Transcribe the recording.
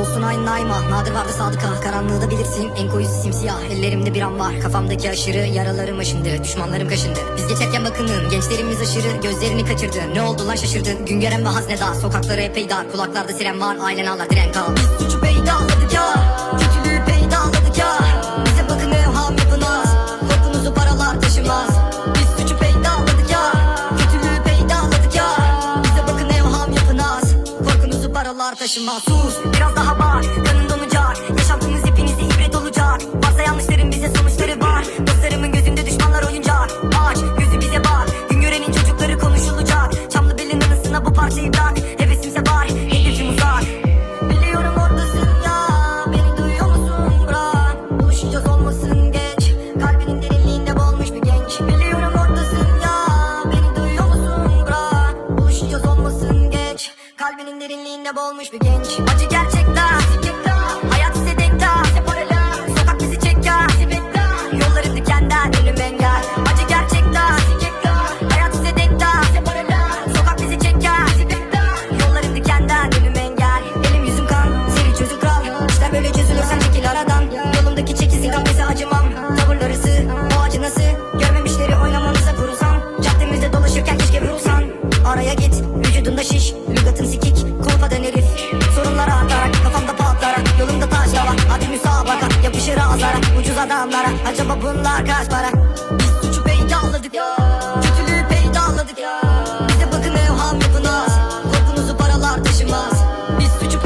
Dostuna aynı naima Nadir vardı sadıka. Karanlığı da bilirsin. En koyusu simsiyah. Ellerimde bir an var. Kafamdaki aşırı Yaralarım aşındı. Düşmanlarım kaşındı. Biz geçerken bakının Gençlerimiz aşırı. Gözlerini kaçırdı. Ne oldu lan şaşırdın Güngören ve haznedar Sokakları epey dar. Kulaklarda siren var. Ailen ağlar. Diren kal. Biz suçu peydaladık ya. Kötülüğü peydaladık ya. Bize bakın evham yapınız Korkunuzu paralar taşımaz. Biz suçu peydaladık ya. Kötülüğü peydaladık ya. Bize bakın evham yapınız Korkunuzu paralar taşımaz. Sus. Biraz bağır Kanın donacak Yaşantımız hepinize ibret olacak. Varsa yanlışların bize sonuçları var. Dostlarımın gözünde düşmanlar oyuncak. Aç gözü bize bak. Gün görenin çocukları konuşulacak. Çamlı belin anısına bu parçayı bırak. Hevesimse var hedefim uzak. Biliyorum oradasın ya. Beni duyuyor musun? Bırak. Buluşacağız olmasın geç Kalbinin derinliğinde boğulmuş bir genç. Biliyorum oradasın ya. Beni duyuyor musun? Bırak. Buluşacağız olmasın geç Kalbinin derinliğinde boğulmuş bir genç. Acı gerçekten. Hayat size dektar Sokak bizi çeker. Yolları dikenden ölüm engel. Acı gerçekten. Hayat size dektar Sokak bizi çeker. Yolları dikenden ölüm engel. Elim yüzüm kan Seni çözüm kral. İşler böyle çözülürsen çekil aradan Yolumdaki çekilsin kafese acımam. Tavırları sığ O acı nasıl? Görmemişleri oynamanıza kurulsam Caddemizde dolaşırken keşke vurulsan. Araya git Sırtımda şiş, lügatın sikik Kolpa herif. Sorunlara atarak, kafamda patlarak Yolumda taşlama, hadi müsabaka Yapışır azara, ucuz adamlara. Acaba bunlar kaç para? Biz suçu peydalladık ya Kötülüğü peydalladık ya Bize bakın evham yapınız Korkunuzu paralar taşımaz. Biz suçu